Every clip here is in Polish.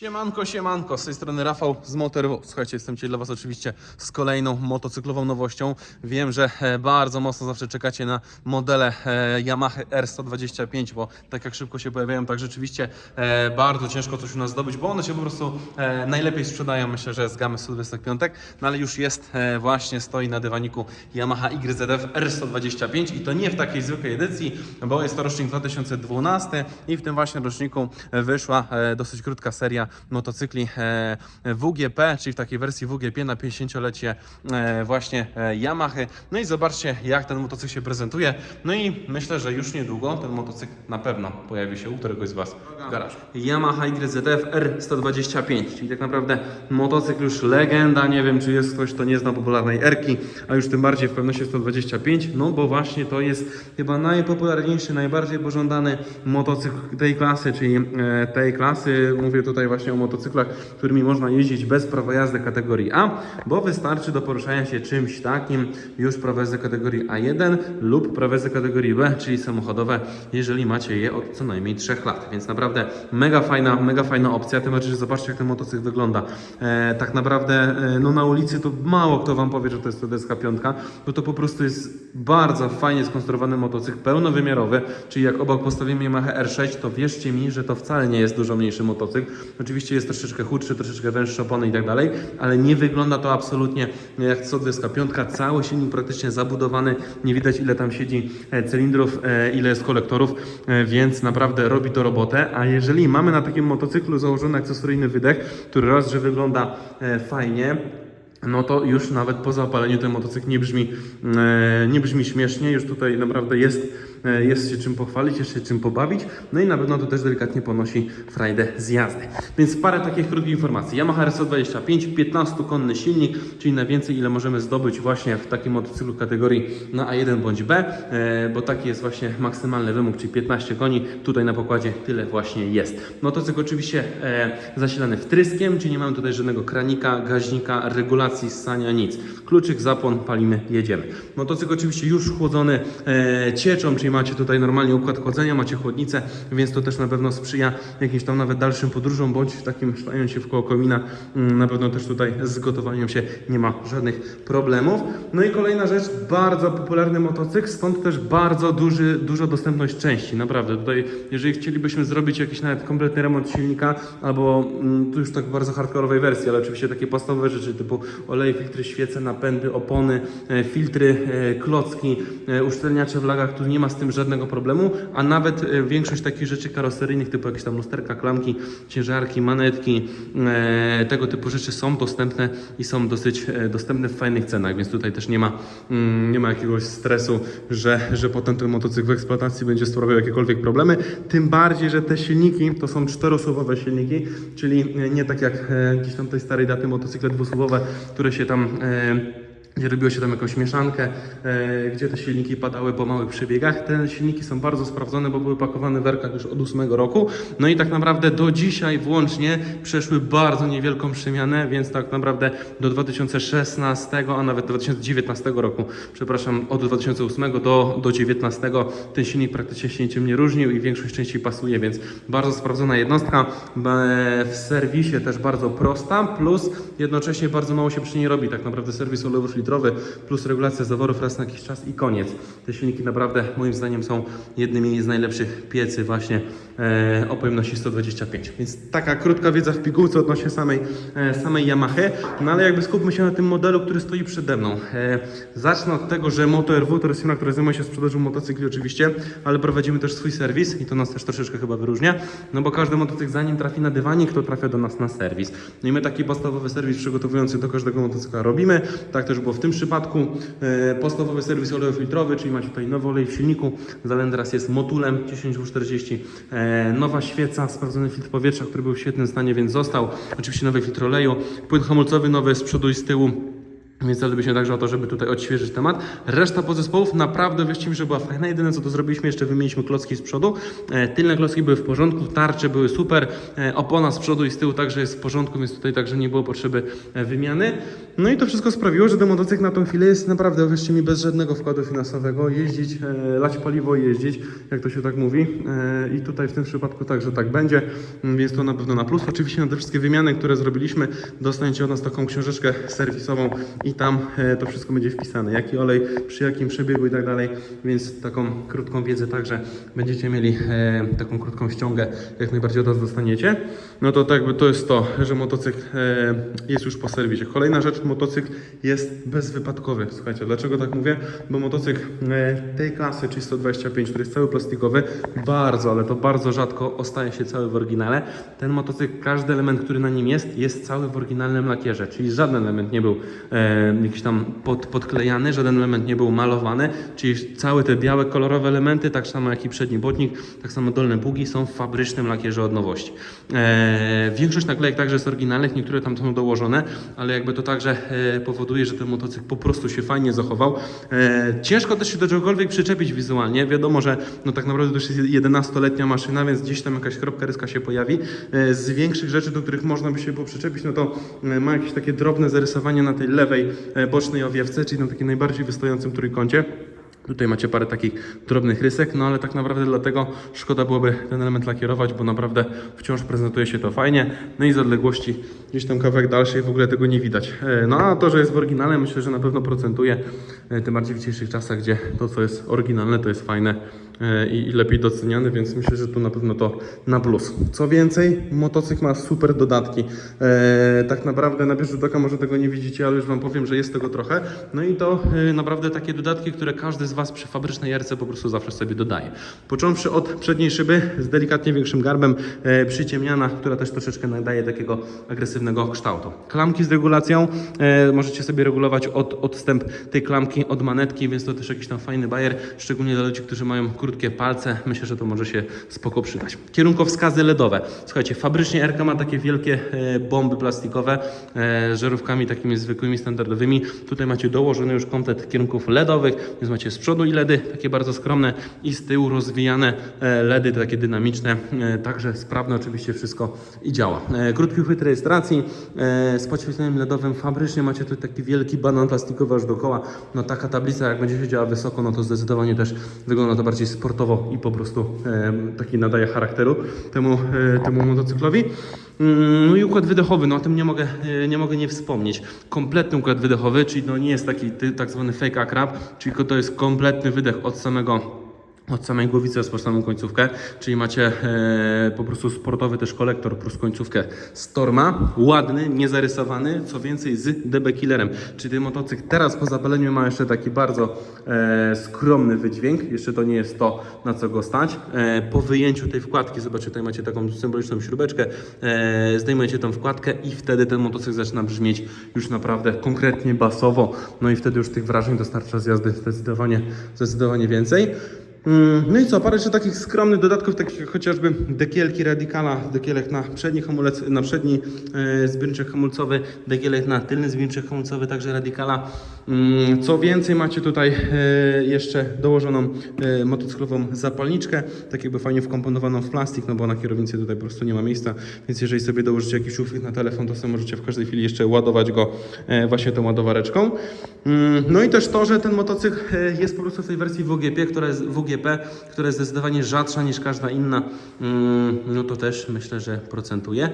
Siemanko, siemanko, z tej strony Rafał z Motorwo. Słuchajcie, jestem dzisiaj dla Was oczywiście z kolejną motocyklową nowością. Wiem, że e, bardzo mocno zawsze czekacie na modele e, Yamaha R125, bo tak jak szybko się pojawiają, tak rzeczywiście e, bardzo ciężko coś u nas zdobyć, bo one się po prostu najlepiej sprzedają, myślę, że z gamy 125, no ale już jest właśnie, stoi na dywaniku Yamaha YZF R125 i to nie w takiej zwykłej edycji, bo jest to rocznik 2012 i w tym właśnie roczniku wyszła dosyć krótka seria motocykli e, WGP, czyli w takiej wersji WGP na 50-lecie e, właśnie e, Yamahy. No i zobaczcie, jak ten motocykl się prezentuje. No i myślę, że już niedługo ten motocykl na pewno pojawi się u któregoś z Was w garażu. Yamaha YZF R125, czyli tak naprawdę motocykl już legenda. Nie wiem, czy jest ktoś, kto nie zna popularnej Erki, a już tym bardziej w pewności 125, no bo właśnie to jest chyba najpopularniejszy, najbardziej pożądany motocykl tej klasy, czyli tej klasy. Mówię tutaj właśnie o motocyklach, którymi można jeździć bez prawa jazdy kategorii A, bo wystarczy do poruszania się czymś takim już prawo jazdy kategorii A1 lub prawo jazdy kategorii B, czyli samochodowe, jeżeli macie je od co najmniej 3 lat. Więc naprawdę mega fajna, mega fajna opcja. Tym bardziej, że zobaczcie, jak ten motocykl wygląda. E, tak naprawdę, e, no na ulicy to mało kto Wam powie, że to jest TDSK 5, bo to po prostu jest bardzo fajnie skonstruowany motocykl, pełnowymiarowy, czyli jak obok postawimy Yamaha R6, to wierzcie mi, że to wcale nie jest dużo mniejszy motocykl. Oczywiście jest troszeczkę chudszy, troszeczkę węższe opony i tak dalej, ale nie wygląda to absolutnie jak 125. Cały silnik praktycznie zabudowany, nie widać ile tam siedzi e, cylindrów, e, ile jest kolektorów, e, więc naprawdę robi to robotę. A jeżeli mamy na takim motocyklu założony akcesoryjny wydech, który raz, że wygląda fajnie, no to już nawet po zapaleniu ten motocykl nie brzmi, e, nie brzmi śmiesznie, już tutaj naprawdę jest, jest się czym pochwalić, jest się czym pobawić, no i na pewno to też delikatnie ponosi frajdę z jazdy. Więc parę takich krótkich informacji. Yamaha RS125, 15-konny silnik, czyli najwięcej ile możemy zdobyć właśnie w takim motocyklu kategorii na A1 bądź B, e, bo taki jest właśnie maksymalny wymóg, czyli 15 koni, tutaj na pokładzie tyle właśnie jest. Motocykl oczywiście e, zasilany wtryskiem, czyli nie mamy tutaj żadnego kranika, gaźnika, regulacji, ssania, nic. Kluczyk, zapłon, palimy, jedziemy. Motocykl oczywiście już chłodzony e, cieczą, czyli macie tutaj normalnie układ chłodzenia, macie chłodnicę, więc to też na pewno sprzyja jakimś tam nawet dalszym podróżom, bądź takim szlając się w koło komina, mm, na pewno też tutaj z gotowaniem się nie ma żadnych problemów. No i kolejna rzecz, bardzo popularny motocykl, stąd też bardzo duży, duża dostępność części, naprawdę. Tutaj, jeżeli chcielibyśmy zrobić jakiś nawet kompletny remont silnika, albo mm, tu już tak bardzo hardkorowej wersji, ale oczywiście takie podstawowe rzeczy typu oleje, filtry, świece, napędy, opony, e, filtry, e, klocki, e, uszczelniacze w lagach, tu nie ma tym żadnego problemu, a nawet e, większość takich rzeczy karoseryjnych, typu jakieś tam lusterka, klamki, ciężarki, manetki, e, tego typu rzeczy są dostępne i są dosyć e, dostępne w fajnych cenach, więc tutaj też nie ma, mm, nie ma jakiegoś stresu, że, że potem ten motocykl w eksploatacji będzie sprawiał jakiekolwiek problemy, tym bardziej, że te silniki to są czterosuwowe silniki, czyli nie tak jak gdzieś tam tej starej daty motocykle dwusuwowe, które się tam gdzie robiło się tam jakąś mieszankę, e, gdzie te silniki padały po małych przebiegach. Te silniki są bardzo sprawdzone, bo były pakowane w werkach już od 8 roku. No i tak naprawdę do dzisiaj włącznie przeszły bardzo niewielką przemianę, więc tak naprawdę do 2016, a nawet do 2019 roku, przepraszam, od 2008 do, do 2019 ten silnik praktycznie się niczym nie różnił i większość części pasuje, więc bardzo sprawdzona jednostka. W serwisie też bardzo prosta, plus jednocześnie bardzo mało się przy niej robi. Tak naprawdę serwis olejów litrowy plus regulacja zaworów raz na jakiś czas i koniec. Te silniki naprawdę moim zdaniem są jednymi z najlepszych piecy właśnie e, o pojemności 125. Więc taka krótka wiedza w pigułce odnośnie samej, e, samej Yamahy. No ale jakby skupmy się na tym modelu, który stoi przede mną. E, zacznę od tego, że Moto RW to jest firma, która zajmuje się sprzedażą motocykli oczywiście, ale prowadzimy też swój serwis i to nas też troszeczkę chyba wyróżnia, no bo każdy motocykl zanim trafi na dywanik, to trafia do nas na serwis. No i my taki podstawowy serwis przygotowujący do każdego motocykla robimy. Tak też było w tym przypadku. E, podstawowy serwis oleju filtrowy, czyli macie tutaj nowy olej w silniku. Zalendras jest motulem 10W40. E, nowa świeca, sprawdzony filtr powietrza, który był w świetnym stanie, więc został. Oczywiście nowy filtr oleju. Płyn hamulcowy nowy z przodu i z tyłu. Więc zadbiliśmy także o to, żeby tutaj odświeżyć temat. Reszta podzespołów naprawdę wyścig, że była fajna. Jedyne co to zrobiliśmy, jeszcze wymieniliśmy klocki z przodu. E, tylne klocki były w porządku, tarcze były super, e, opona z przodu i z tyłu także jest w porządku, więc tutaj także nie było potrzeby e, wymiany. No i to wszystko sprawiło, że ten motocykl na tą chwilę jest naprawdę, wreszcie mi, bez żadnego wkładu finansowego. Jeździć, lać paliwo i jeździć, jak to się tak mówi. I tutaj w tym przypadku także tak będzie, Mm, więc to na pewno na plus. Oczywiście na te wszystkie wymiany, które zrobiliśmy, dostaniecie od nas taką książeczkę serwisową i tam e, to wszystko będzie wpisane. Jaki olej, przy jakim przebiegu i tak dalej, więc taką krótką wiedzę także będziecie mieli, e, taką krótką ściągę, jak najbardziej od nas dostaniecie. No to tak to jest to, że motocykl e, jest już po serwisie. Kolejna rzecz, motocykl jest bezwypadkowy. Słuchajcie, dlaczego tak mówię? Bo motocykl tej klasy, czyli 125, który jest cały plastikowy, bardzo, ale to bardzo rzadko ostaje się cały w oryginale. Ten motocykl, każdy element, który na nim jest, jest cały w oryginalnym lakierze, czyli żaden element nie był jakiś tam pod, podklejany, żaden element nie był malowany, czyli całe te białe, kolorowe elementy, tak samo jak i przedni błotnik, tak samo dolne bugi są w fabrycznym lakierze od nowości. E, większość naklejek także jest oryginalnych, niektóre tam są dołożone, ale jakby to także e, powoduje, że ten motocykl po prostu się fajnie zachował. E, ciężko też się do czegokolwiek przyczepić wizualnie. Wiadomo, że no tak naprawdę to już jest 11-letnia maszyna, więc gdzieś tam jakaś kropka ryska się pojawi. E, z większych rzeczy, do których można by się było przyczepić, no to e, ma jakieś takie drobne zarysowanie na tej lewej bocznej owiewce, czyli na takim najbardziej wystojącym trójkącie. Tutaj macie parę takich drobnych rysek, no ale tak naprawdę dlatego szkoda byłoby ten element lakierować, bo naprawdę wciąż prezentuje się to fajnie. No i z odległości gdzieś tam kawałek dalszej w ogóle tego nie widać. E, No a to, że jest w oryginale myślę, że na pewno procentuje, e, tym bardziej w dzisiejszych czasach, gdzie to co jest oryginalne to jest fajne e, i lepiej doceniane, więc myślę, że tu na pewno to na plus. Co więcej, motocykl ma super dodatki. E, tak naprawdę na pierwszy rzut oka może tego nie widzicie, ale już Wam powiem, że jest tego trochę. No i to e, naprawdę takie dodatki, które każdy z Was przy fabrycznej jarce po prostu zawsze sobie dodaje. Począwszy od przedniej szyby z delikatnie większym garbem, e, przyciemniana, która też troszeczkę nadaje takiego agresywnego kształtu. Klamki z regulacją, e, możecie sobie regulować od, odstęp tej klamki od manetki, więc to też jakiś tam fajny bajer, szczególnie dla ludzi, którzy mają krótkie palce. Myślę, że to może się spoko przydać. Kierunkowskazy LEDowe. Słuchajcie, fabrycznie RK ma takie wielkie e, bomby plastikowe, e, żarówkami takimi zwykłymi, standardowymi. Tutaj macie dołożony już komplet kierunków LEDowych, więc macie z przodu i LEDy, takie bardzo skromne i z tyłu rozwijane e, LEDy, takie dynamiczne, także sprawne oczywiście wszystko i działa. Krótki uchwyt rejestracji z podświetleniem LEDowym fabrycznie macie tu taki wielki banan plastikowy aż dookoła. No taka tablica jak będzie siedziała wysoko, no to zdecydowanie też wygląda to bardziej sportowo i po prostu taki nadaje charakteru temu, e, temu motocyklowi. Mm, No i układ wydechowy, no o tym nie mogę, e, nie mogę nie wspomnieć. Kompletny układ wydechowy, czyli no nie jest taki tak zwany fake akrab, czyli to jest kompletny wydech od samego od samej głowicy aż po samą końcówkę, czyli macie e, po prostu sportowy też kolektor plus końcówkę Storma, ładny, niezarysowany, co więcej z DB Killerem, czyli ten motocykl teraz po zapaleniu ma jeszcze taki bardzo e, skromny wydźwięk, jeszcze to nie jest to na co go stać. E, po wyjęciu tej wkładki, zobaczcie tutaj macie taką symboliczną śrubeczkę, e, zdejmujecie tą wkładkę i wtedy ten motocykl zaczyna brzmieć już naprawdę konkretnie basowo, no i wtedy już tych wrażeń dostarcza z jazdy zdecydowanie, zdecydowanie więcej. Mm, No i co, parę jeszcze takich skromnych dodatków, takich jak chociażby dekielki Radicala, dekielek na przedni hamulec, na przedni e, zbiorniczek hamulcowy, dekielek na tylny zbiorniczek hamulcowy, także Radicala. Mm, Co więcej, macie tutaj e, jeszcze dołożoną e, motocyklową zapalniczkę, tak jakby fajnie wkomponowaną w plastik, no bo na kierownicy tutaj po prostu nie ma miejsca, więc jeżeli sobie dołożycie jakiś uchwyt na telefon, to sobie możecie w każdej chwili jeszcze ładować go właśnie tą ładowareczką. Mm, No i też to, że ten motocykl jest po prostu w tej wersji WGP, która jest WGP, która jest zdecydowanie rzadsza niż każda inna, mm, no to też myślę, że procentuje.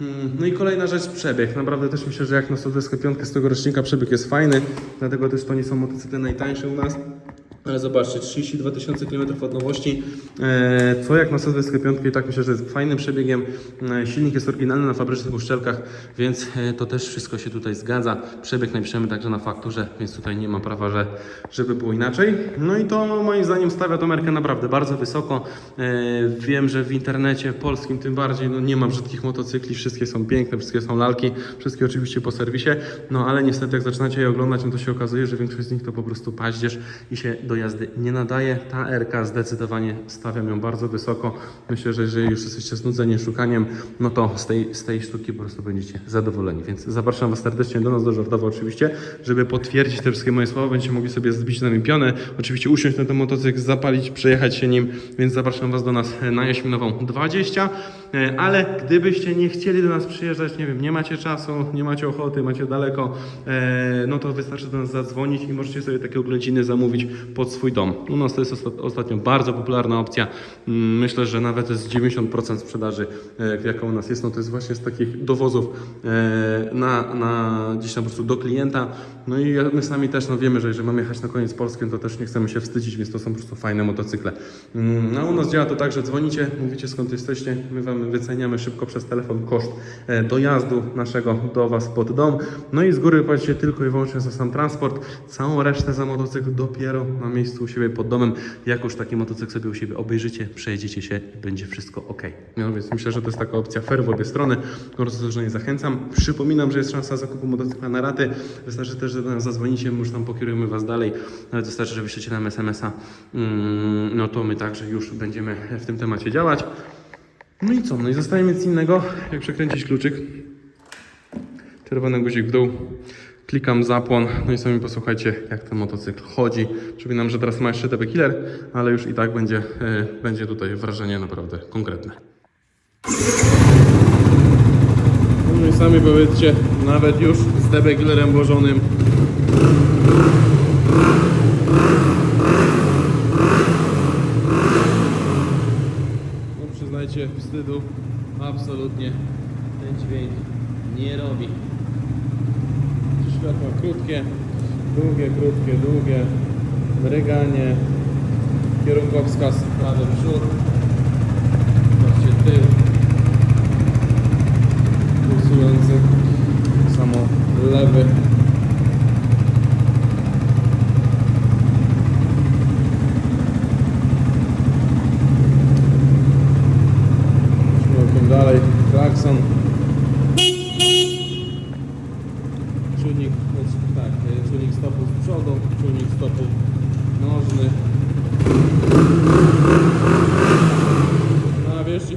Mm, No i kolejna rzecz, przebieg. Naprawdę też myślę, że jak na 125 z tego rocznika przebieg jest fajny, dlatego też to nie są motocykle najtańsze u nas. Ale zobaczcie, 32 tysiące km od nowości, e, co jak na 125 i tak myślę, że jest fajnym przebiegiem. E, silnik jest oryginalny na fabrycznych uszczelkach, więc e, to też wszystko się tutaj zgadza. Przebieg napiszemy także na fakturze, więc tutaj nie ma prawa, że, żeby było inaczej. No i to moim zdaniem stawia tą markę naprawdę bardzo wysoko. E, wiem, że w internecie polskim tym bardziej no nie ma brzydkich motocykli, wszystkie są piękne, wszystkie są lalki, wszystkie oczywiście po serwisie, no ale niestety jak zaczynacie je oglądać, no to się okazuje, że większość z nich to po prostu paździerz i się do do jazdy nie nadaje. Ta RK zdecydowanie stawiam ją bardzo wysoko. Myślę, że jeżeli już jesteście znudzeni szukaniem, no to z tej, z tej sztuki po prostu będziecie zadowoleni. Więc zapraszam Was serdecznie do nas, do Żartowa oczywiście, żeby potwierdzić te wszystkie moje słowa. Będziecie mogli sobie zbić na pionę, oczywiście usiąść na ten motocykl, zapalić, przejechać się nim, więc zapraszam Was do nas na Jaśminową 20. E, Ale gdybyście nie chcieli do nas przyjeżdżać, nie wiem, nie macie czasu, nie macie ochoty, macie daleko, e, no to wystarczy do nas zadzwonić i możecie sobie takie oględziny zamówić pod swój dom. U nas to jest osta- ostatnio bardzo popularna opcja. Mm, Myślę, że nawet z 90% sprzedaży, e, jaka u nas jest, no to jest właśnie z takich dowozów e, na, na gdzieś tam po prostu do klienta. No i my sami też no wiemy, że jeżeli mamy jechać na koniec Polskę, to też nie chcemy się wstydzić, więc to są po prostu fajne motocykle. Mm, No u nas działa to tak, że dzwonicie, mówicie skąd jesteście, my Wam wyceniamy szybko przez telefon koszt e, dojazdu naszego do Was pod dom. No i z góry płacicie tylko i wyłącznie za sam transport, całą resztę za motocykl dopiero na miejscu u siebie pod domem. Jak już taki motocykl sobie u siebie obejrzycie, przejedziecie się i będzie wszystko ok. No więc myślę, że to jest taka opcja fair w obie strony. Bardzo serdecznie zachęcam. Przypominam, że jest szansa zakupu motocykla na raty. Wystarczy też, że do nas zadzwonicie, my już tam pokierujemy Was dalej. Nawet wystarczy, że wyślecie nam SMS-a. Mm, No to my także już będziemy w tym temacie działać. No i co? No i zostaje nic innego, jak przekręcić kluczyk. Czerwony guzik w dół. Klikam zapłon, no i sami posłuchajcie, jak ten motocykl chodzi. Przypominam, że teraz ma jeszcze TB Killer, ale już i tak będzie, e, będzie tutaj wrażenie naprawdę konkretne. No i sami powiedzcie, nawet już z TB Killerem włożonym. No przyznajcie, wstydu absolutnie ten dźwięk nie robi. Światła krótkie, długie, krótkie, długie, mryganie, kierunkowskaz prawy przód, patrzcie tył, pulsujący, tak samo lewy. Śmiałkiem dalej, klakson. Czujnik, znaczy, tak, e, czujnik stopu z przodu, czujnik stopu nożny. No, a wierzcie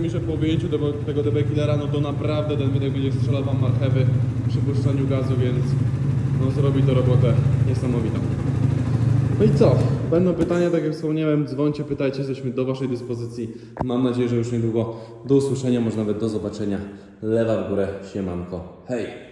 tego, tego DB Killera, no to naprawdę ten wydech będzie strzelał wam marchewy przy puszczaniu gazu, więc no, zrobi to robotę niesamowitą. No i co? Będą pytania, tak jak wspomniałem, dzwońcie, pytajcie, jesteśmy do Waszej dyspozycji. Mam nadzieję, że już niedługo do usłyszenia, może nawet do zobaczenia. Lewa w górę, siemanko. Hej!